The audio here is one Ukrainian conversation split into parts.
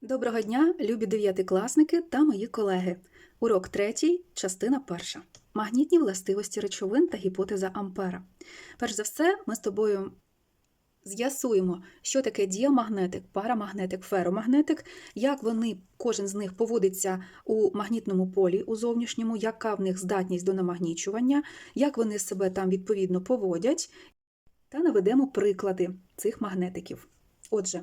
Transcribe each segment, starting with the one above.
Доброго дня, любі дев'ятикласники та мої колеги. Урок третій, частина перша. Магнітні властивості речовин та гіпотеза Ампера. Перш за все, ми з тобою з'ясуємо, що таке діамагнетик, парамагнетик, феромагнетик, як вони, кожен з них поводиться у магнітному полі у зовнішньому, яка в них здатність до намагнічування, як вони себе там відповідно поводять, та наведемо приклади цих магнетиків. Отже,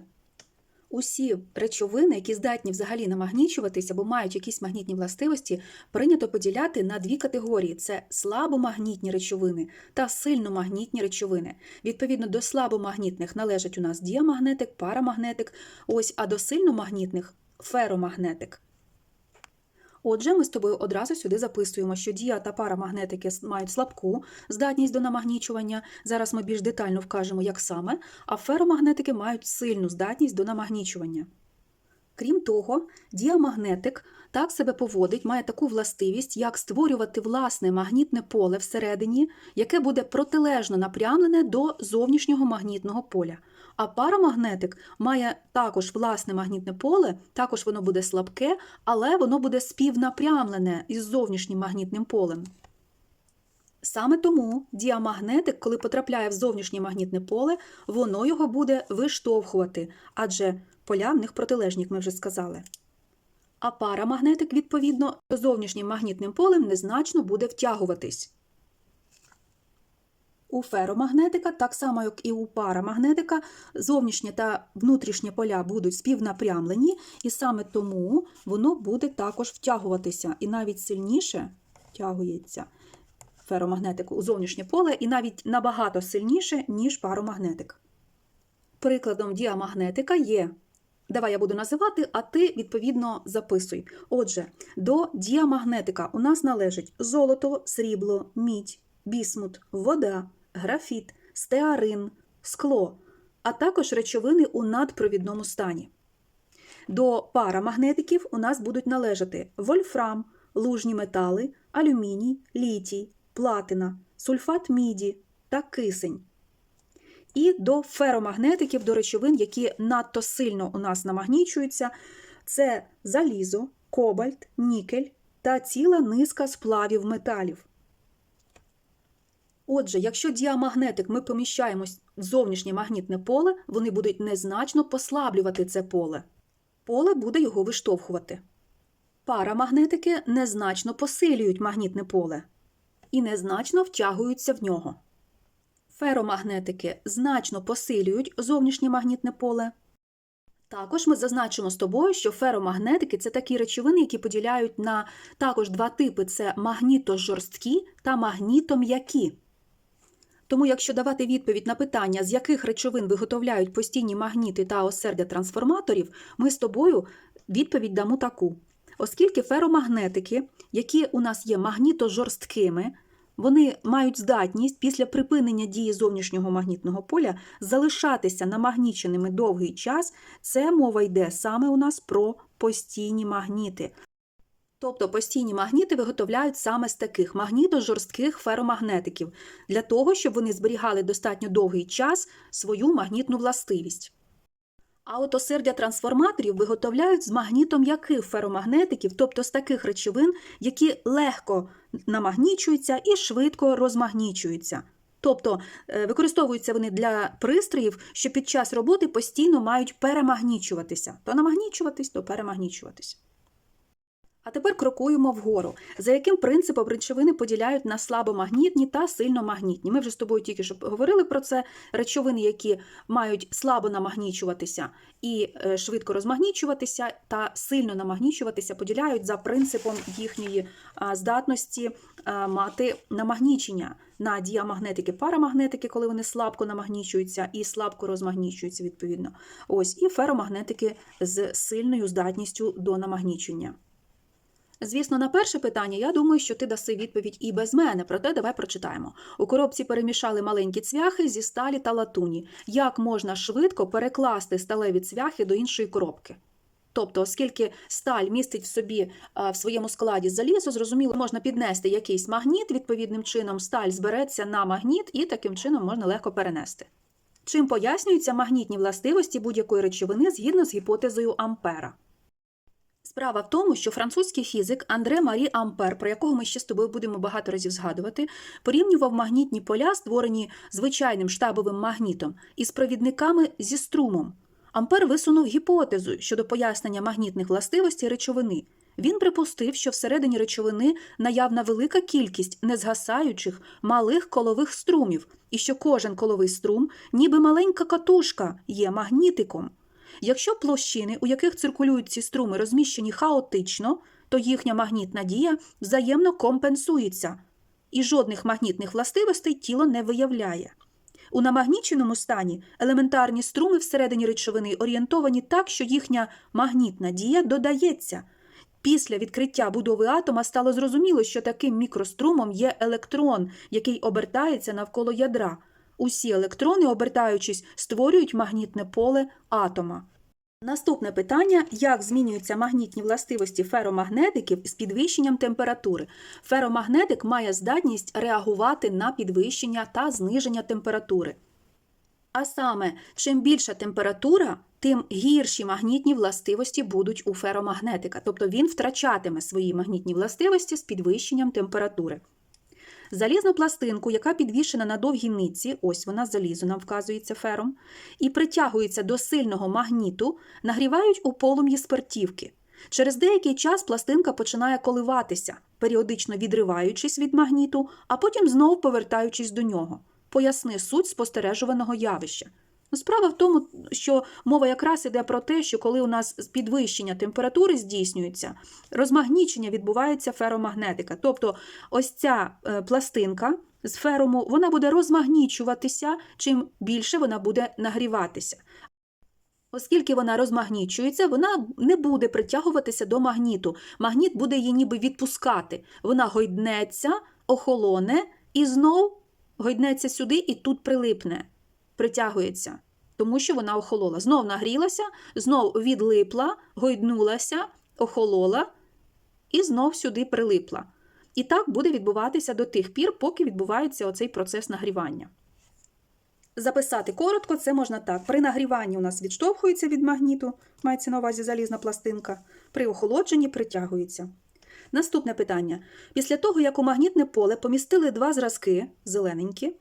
усі речовини, які здатні взагалі намагнічуватися або мають якісь магнітні властивості, прийнято поділяти на дві категорії: це слабомагнітні речовини та сильномагнітні речовини. Відповідно до слабомагнітних належать у нас діамагнетик, парамагнетик, ось, а до сильномагнітних феромагнетик. Отже, ми з тобою одразу сюди записуємо, що діа та парамагнетики мають слабку здатність до намагнічування. Зараз ми більш детально вкажемо, як саме, а феромагнетики мають сильну здатність до намагнічування. Крім того, діамагнетик так себе поводить, має таку властивість, як створювати власне магнітне поле всередині, яке буде протилежно напрямлене до зовнішнього магнітного поля. А парамагнетик має також власне магнітне поле, також воно буде слабке, але воно буде співнапрямлене із зовнішнім магнітним полем. Саме тому діамагнетик, коли потрапляє в зовнішнє магнітне поле, воно його буде виштовхувати, адже поля в них протилежні, як ми вже сказали. А парамагнетик, відповідно, зовнішнім магнітним полем незначно буде втягуватись. У феромагнетика, так само як і у парамагнетика, зовнішнє та внутрішнє поля будуть співнапрямлені, і саме тому воно буде також втягуватися і навіть сильніше втягується феромагнетик у зовнішнє поле, і навіть набагато сильніше, ніж паромагнетик. Прикладом діамагнетика є. Давай я буду називати, а ти відповідно записуй. Отже, до діамагнетика у нас належить золото, срібло, мідь, бісмут, вода, графіт, стеарин, скло, а також речовини у надпровідному стані. До парамагнетиків у нас будуть належати вольфрам, лужні метали, алюміній, літій, платина, сульфат міді та кисень. І до феромагнетиків, до речовин, які надто сильно у нас намагнічуються, це залізо, кобальт, нікель та ціла низка сплавів металів. Отже, якщо діамагнетик ми поміщаємо в зовнішнє магнітне поле, вони будуть незначно послаблювати це поле. Поле буде його виштовхувати. Парамагнетики незначно посилюють магнітне поле і незначно втягуються в нього. Феромагнетики значно посилюють зовнішнє магнітне поле. Також ми зазначимо з тобою, що феромагнетики це такі речовини, які поділяють на також два типи: це магнітожорсткі та магнітом'які. Тому, якщо давати відповідь на питання, з яких речовин виготовляють постійні магніти та осердя трансформаторів, ми з тобою відповідь дамо таку. Оскільки феромагнетики, які у нас є магнітожорсткими, вони мають здатність після припинення дії зовнішнього магнітного поля залишатися намагніченими довгий час, це мова йде саме у нас про постійні магніти. Тобто постійні магніти виготовляють саме з таких магнітожорстких феромагнетиків, для того, щоб вони зберігали достатньо довгий час свою магнітну властивість. А от осердя трансформаторів виготовляють з магнітом яких феромагнетиків, тобто з таких речовин, які легко намагнічуються і швидко розмагнічуються. Тобто е, використовуються вони для пристроїв, що під час роботи постійно мають перемагнічуватися. То намагнічуватись, то перемагнічуватись. А тепер крокуємо вгору. За яким принципом речовини поділяють на слабомагнітні та сильномагнітні? Ми вже з тобою тільки що говорили про це. Речовини, які мають слабо намагнічуватися і е, швидко розмагнічуватися, та сильно намагнічуватися, поділяють за принципом їхньої здатності мати намагнічення на діамагнетики, парамагнетики, коли вони слабко намагнічуються і слабко розмагнічуються, відповідно. Ось і феромагнетики з сильною здатністю до намагнічення. Звісно, на перше питання я думаю, що ти даси відповідь і без мене, проте давай прочитаємо. У коробці перемішали маленькі цвяхи зі сталі та латуні. Як можна швидко перекласти сталеві цвяхи до іншої коробки? Тобто, оскільки сталь містить в собі в своєму складі залізо, зрозуміло, можна піднести якийсь магніт, відповідним чином сталь збереться на магніт і таким чином можна легко перенести. Чим пояснюються магнітні властивості будь-якої речовини згідно з гіпотезою Ампера? Справа в тому, що французький фізик Андре Марі Ампер, про якого ми ще з тобою будемо багато разів згадувати, порівнював магнітні поля, створені звичайним штабовим магнітом, із провідниками зі струмом. Ампер висунув гіпотезу щодо пояснення магнітних властивостей речовини. Він припустив, що всередині речовини наявна велика кількість незгасаючих малих колових струмів, і що кожен коловий струм, ніби маленька катушка, є магнітиком. Якщо площини, у яких циркулюють ці струми, розміщені хаотично, то їхня магнітна дія взаємно компенсується, і жодних магнітних властивостей тіло не виявляє. У намагніченому стані елементарні струми всередині речовини орієнтовані так, що їхня магнітна дія додається. Після відкриття будови атома стало зрозуміло, що таким мікрострумом є електрон, який обертається навколо ядра. Усі електрони, обертаючись, створюють магнітне поле атома. Наступне питання: як змінюються магнітні властивості феромагнетиків з підвищенням температури? Феромагнетик має здатність реагувати на підвищення та зниження температури. А саме, чим більша температура, тим гірші магнітні властивості будуть у феромагнетика, тобто він втрачатиме свої магнітні властивості з підвищенням температури. Залізну пластинку, яка підвішена на довгій нитці, ось вона залізо нам вказується фером, і притягується до сильного магніту, нагрівають у полум'ї спиртівки. Через деякий час пластинка починає коливатися, періодично відриваючись від магніту, а потім знову повертаючись до нього. Поясни суть спостережуваного явища. Ну, Справа в тому, що мова якраз іде про те, що коли у нас підвищення температури здійснюється, розмагнічення відбувається феромагнетика. Тобто ось ця е, пластинка з ферому вона буде розмагнічуватися, чим більше вона буде нагріватися. Оскільки вона розмагнічується, вона не буде притягуватися до магніту. Магніт буде її ніби відпускати. Вона гойднеться, охолоне і знов гойднеться сюди і тут прилипне, притягується, тому що вона охолола. Знов нагрілася, знов відлипла, гойднулася, охолола і знов сюди прилипла. І так буде відбуватися до тих пір, поки відбувається оцей процес нагрівання. Записати коротко, це можна так. При нагріванні у нас відштовхується від магніту, мається на увазі залізна пластинка, при охолодженні притягується. Наступне питання. Після того, як у магнітне поле помістили два зразки, зелененькі,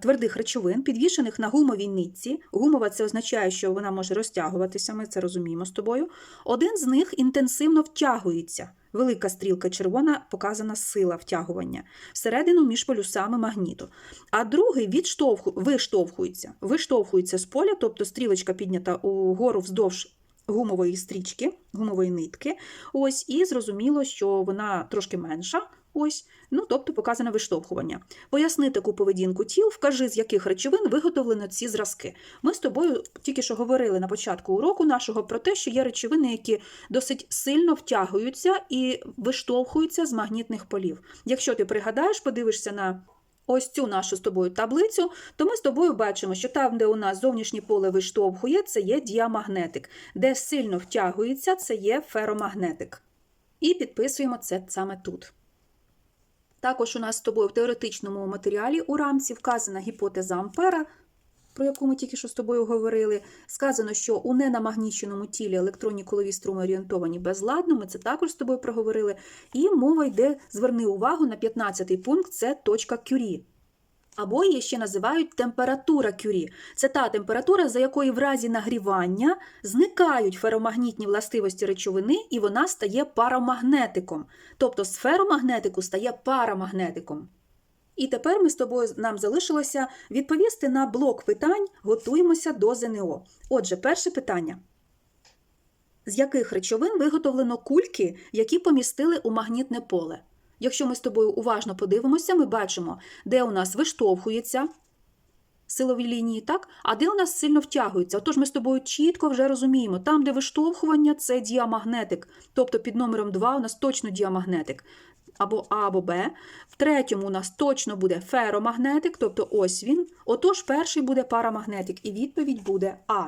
твердих речовин, підвішених на гумовій нитці, гумова це означає, що вона може розтягуватися, ми це розуміємо з тобою. Один з них інтенсивно втягується. Велика стрілка червона показана сила втягування всередину між полюсами магніту. А другий відштовху, виштовхується, виштовхується з поля, тобто стрілочка піднята угору вздовж гумової стрічки, гумової нитки. Ось, і зрозуміло, що вона трошки менша. Ось, ну тобто показане виштовхування. Поясни таку поведінку тіл, вкажи, з яких речовин виготовлено ці зразки. Ми з тобою тільки що говорили на початку уроку нашого про те, що є речовини, які досить сильно втягуються і виштовхуються з магнітних полів. Якщо ти пригадаєш, подивишся на ось цю нашу з тобою таблицю, то ми з тобою бачимо, що там, де у нас зовнішнє поле виштовхує, це є діамагнетик, де сильно втягується, це є феромагнетик. І підписуємо це саме тут. Також у нас з тобою в теоретичному матеріалі у рамці вказана гіпотеза Ампера, про яку ми тільки що з тобою говорили. Сказано, що у ненамагніченому тілі електронні колові струми орієнтовані безладно, ми це також з тобою проговорили. І мова йде, зверни увагу на 15 пункт це точка Кюрі. Або її ще називають температура кюрі. Це та температура, за якої в разі нагрівання зникають феромагнітні властивості речовини, і вона стає парамагнетиком. Тобто з феромагнетику стає парамагнетиком. І тепер ми з тобою нам залишилося відповісти на блок питань, готуємося до ЗНО. Отже, перше питання. З яких речовин виготовлено кульки, які помістили у магнітне поле? Якщо ми з тобою уважно подивимося, ми бачимо, де у нас виштовхується силові лінії, так? а де у нас сильно втягується. Отож, ми з тобою чітко вже розуміємо, там, де виштовхування, це діамагнетик. Тобто під номером 2 у нас точно діамагнетик. Або А, або Б. В третьому у нас точно буде феромагнетик, тобто ось він. Отож, перший буде парамагнетик, і відповідь буде А.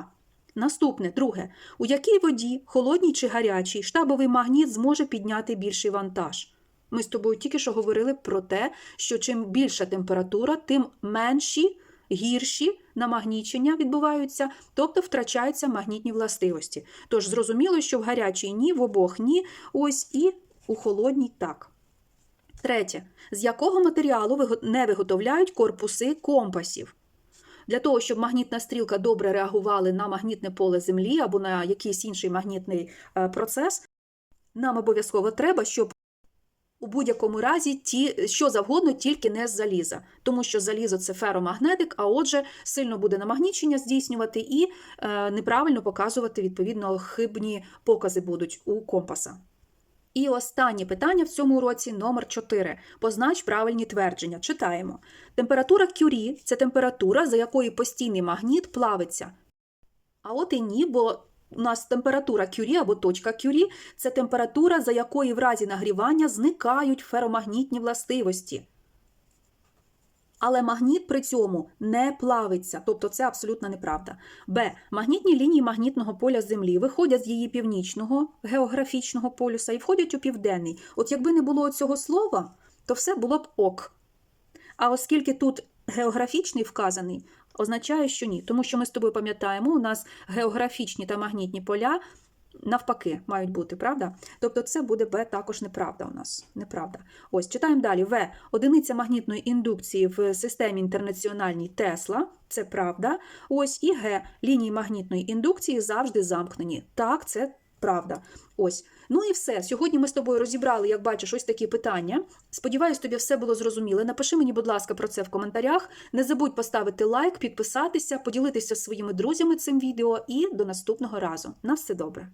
Наступне, друге. У якій воді, холодній чи гарячій, штабовий магніт зможе підняти більший вантаж? Ми з тобою тільки що говорили про те, що чим більша температура, тим менші гірші намагнічення відбуваються, тобто втрачаються магнітні властивості. Тож зрозуміло, що в гарячій ні, в обох ні, ось і у холодній так. Третє. З якого матеріалу не виготовляють корпуси компасів? Для того, щоб магнітна стрілка добре реагувала на магнітне поле Землі або на якийсь інший магнітний е, процес, нам обов'язково треба, щоб у будь-якому разі ті, що завгодно, тільки не з заліза, тому що залізо це феромагнетик, а отже, сильно буде намагнічення здійснювати і е, неправильно показувати, відповідно, хибні покази будуть у компаса. І останнє питання в цьому уроці номер 4. Познач правильні твердження. Читаємо. Температура Кюрі це температура, за якою постійний магніт плавиться. А от і ні, бо у нас температура Кюрі або точка Кюрі це температура, за якої в разі нагрівання зникають феромагнітні властивості. Але магніт при цьому не плавиться, тобто це абсолютна неправда. Б. Магнітні лінії магнітного поля Землі виходять з її північного географічного полюса і входять у південний. От якби не було цього слова, то все було б ок. А оскільки тут географічний вказаний, означає, що ні. Тому що ми з тобою пам'ятаємо, у нас географічні та магнітні поля навпаки мають бути, правда? Тобто це буде Б також неправда у нас. Неправда. Ось читаємо далі. В. Одиниця магнітної індукції в системі інтернаціональній Тесла. Це правда. Ось і Г. Лінії магнітної індукції завжди замкнені. Так, це правда. Ось. Ну і все. Сьогодні ми з тобою розібрали, як бачиш, ось такі питання. Сподіваюсь, тобі все було зрозуміло. Напиши мені, будь ласка, про це в коментарях. Не забудь поставити лайк, підписатися, поділитися зі своїми друзями цим відео і до наступного разу. На все добре!